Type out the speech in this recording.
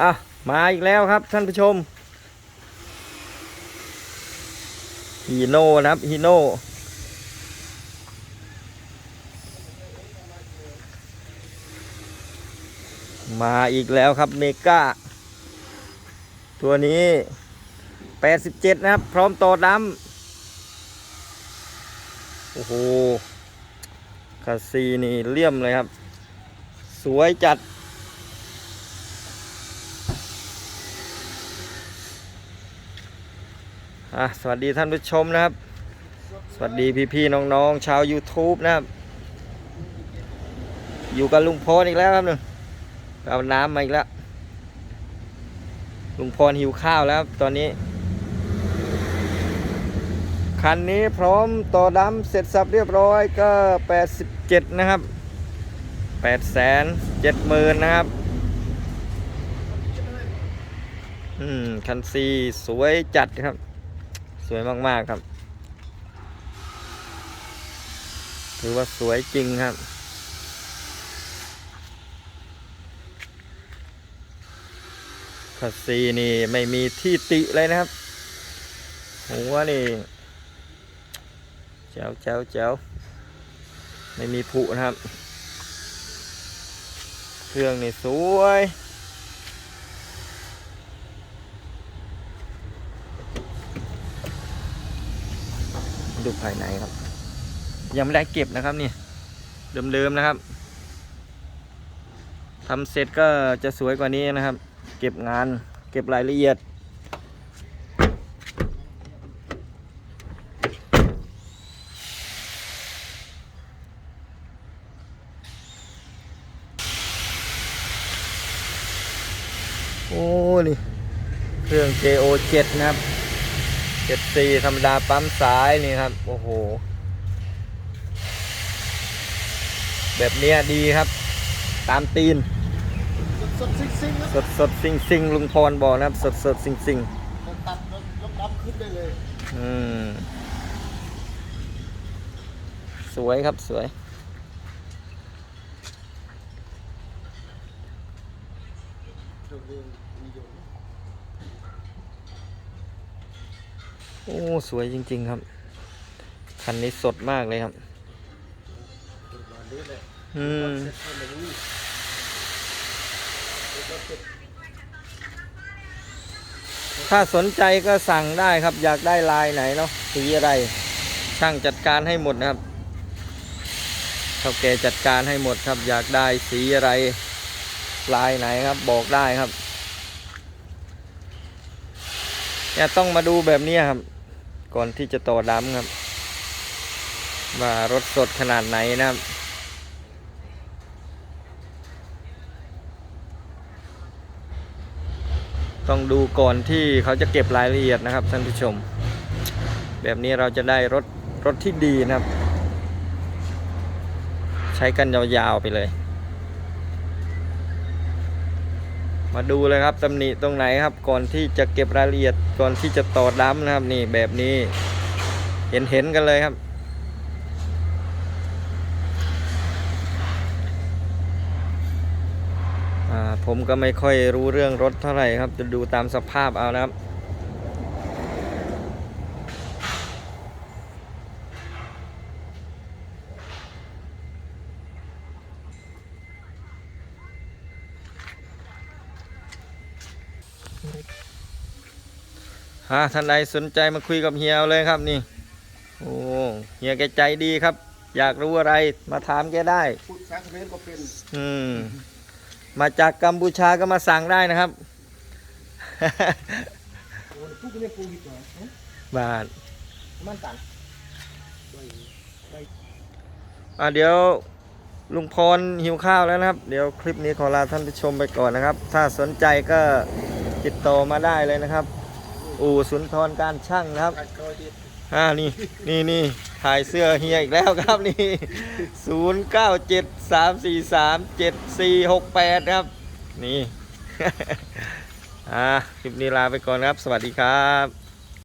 อะ มาอีกแล้วครับท่านผู้ชมฮีโน่นะครับฮีโน่มาอีกแล้วครับเมกาตัวนี้ 87 นะครับ พร้อมต่อดำโอ้โหคาซีนี่เลี่ยมเลยครับ สวยจัด อะสวัสดีท่านผู้ชมนะครับ สวัสดีพี่ๆน้องๆชาว YouTube นะครับ อยู่กับลุงพรอีกแล้วครับหนึ่งเอาน้ำมาอีกแล้ว ลุงพรหิวข้าวแล้วครับตอนนี้ คันนี้พร้อมต่อดำเสร็จสับเรียบร้อยก็ 87 นะครับ8 7 0 0 0 0นะครับอืมคันซีสวยจัดครับ วยมากๆครับ ถือว่าสวยจริงครับคัสซีนี่ไม่มีที่ติเลยนะครับ หัวนี่เจ้าเจ้าเจ้าไม่มีผุนะครับ เครื่องนี่สวย ภายในครับ ยังไม่ได้เก็บนะครับนี่เดิมๆนะครับทำเสร็จก็จะสวยกว่านี้นะครับ เก็บงานเก็บรายละเอียด โอ้นี่เครื่อง JO7 นะครับ 74ธรรมดาปั๊มสายนี่ครับ โอ้โห แบบเนี้ยดีครับ ตามตีน สดๆซิ่งๆนะสดสดสิงสิงลุงพรบอกนะครับ สดสดสิงสิงตัดแล้วยกดำขึ้นได้เลยอืม สวยครับสวย โอ้สวยจริง ๆ ครับ คันนี้สดมากเลยครับอืมถ้าสนใจก็สั่งได้ครับ อยากได้ลายไหนเนาะสีอะไร ช่างจัดการให้หมดนะครับเท่าแกจัดการให้หมดครับ อยากได้สีอะไร ลายไหนครับ บอกได้ครับเนี่ยต้องมาดูแบบนี้ครับ ก่อนที่จะต่อดำครับ ว่ารถสดขนาดไหนนะครับต้องดูก่อนที่เขาจะเก็บรายละเอียดนะครับท่านผู้ชม แบบนี้เราจะได้รถรถที่ดีนะครับ ใช้กันยาวๆไปเลย มาดูเลยครับตำหนิตรงไหนครับ ก่อนที่จะเก็บรายละเอียดก่อนที่จะต่อดำนะครับ นี่แบบนี้เห็นเห็นๆกันเลยครับ ผมก็ไม่ค่อยรู้เรื่องรถเท่าไหร่ครับ จะดูตามสภาพเอานะครับ ฮะท่านใดสนใจมาคุยกับเฮียเอาเลยครับนี่ โอ้เฮียแกใจดีครับ อยากรู้อะไรมาถามแกได้ พูดภาษาเขมรก็เป็นอืม มาจากกัมพูชาก็มาสั่งได้นะครับโอ้ยพูดกันไม่ปูดีกว่าเอ๊ะบาท มันตันอะเดี๋ยวลุงพรหิวข้าวแล้วนะครับ เดี๋ยวคลิปนี้ขอลาท่านผู้ชมไปก่อนนะครับ ถ้าสนใจก็ติดต่อมาได้เลยนะครับ อู่สุนทรการช่างนะครับอ่านี่นี่นี่ถ่ายเสื้อเฮียอีกแล้วครับนี่ศูนย์เก้าเจ็ดสามสี่สามเจ็ดสี่หกแปดครับ นี่อ่าคลิปนี้ลาไปก่อนครับ สวัสดีครับ